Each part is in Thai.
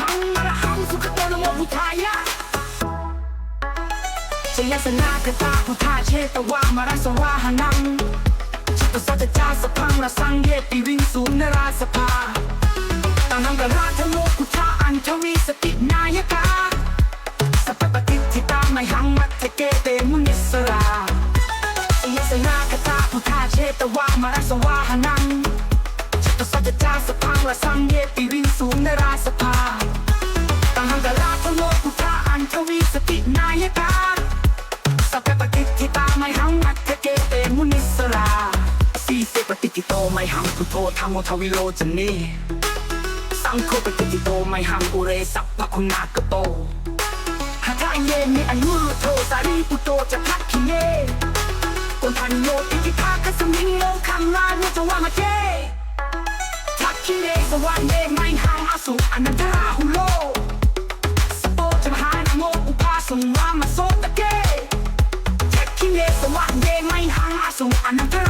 한나라 한수가 떠넘어 후타야 제야스나 그다 후타 제다와 마라서와 하남 집도 사자자 사팡라 상계 비윙수 나라 사파 땅남과 라타노 후타 안터리 스틱 나야가 사파바티티 땅마 향마태게 때문 있어라 제야스나 그다 후타 제다와 마라서와 하남ัศจาสพังละสังเยปีวินสูงนราสภา ปฏิทิโตไม่หังพุโธธรรมโมทวิโลจนีสังโฆปฏิทิโตไม่หังอุเรสัพพคุณากโตหาทายเยมิอนุรุโทสารีปุโตจะพักขิเยกนพันโยอิทิภาคสมิงโลคังลานุจวามาเจทักขิเลสวรรค์เดไม่ห่างอสุอนันตราหุโลสโปจะมหานโมอุปาสงวามาโซตะเกทักขิเลสวรรค์เดไม่ห่างอสุอนันตรา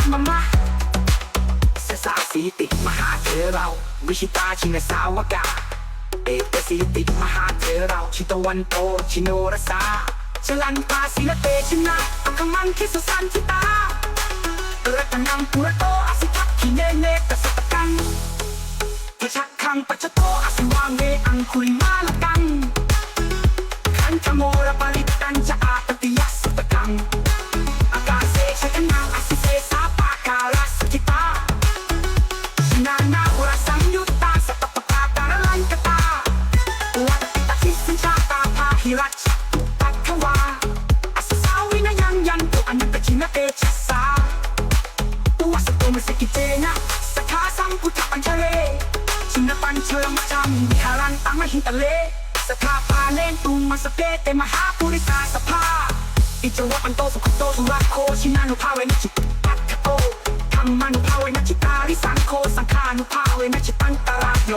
ภาคสมิงสุริยวะปะพังกะเรามิสินโนสิริสัมปันโนสพิโตมุนิปุงกะโออุมังกัสสะโปเจโตมาสีจิตตากะโตสมัยหังวัฒเนนิจังปฏิทาสิกุลากะโตอุนโนอังคุลิมาโลจะอุปาลียจะสีวลีเทราปัญจกิเนชาตานลาเอติลกามามะเติมหาเถรเรา วิชิตาชินสาวกา เอกสีติมหาเถรเรา ชิตวันโต ชิโนรสาชลันตาศิลเตชินะอังคมังคิสสันทิตารัตนังปุระโตอสิทักขิเนเนตสตกังเทชักขังปัจจโตอสิวางเวอังคุลิมาล ชินปัญเชมจัมวิหารันตังมาหินตะเลสัทธาพาเลนตุมมัสเปเตมหาปุริสาสภาอิจวะปันโตสุขโตสุราโคชินานุภาเวนิจิตปัตถโตธรรมานุภาเวนัจิตาริสังโคสังขานุภาเวนัจิตังตารายโย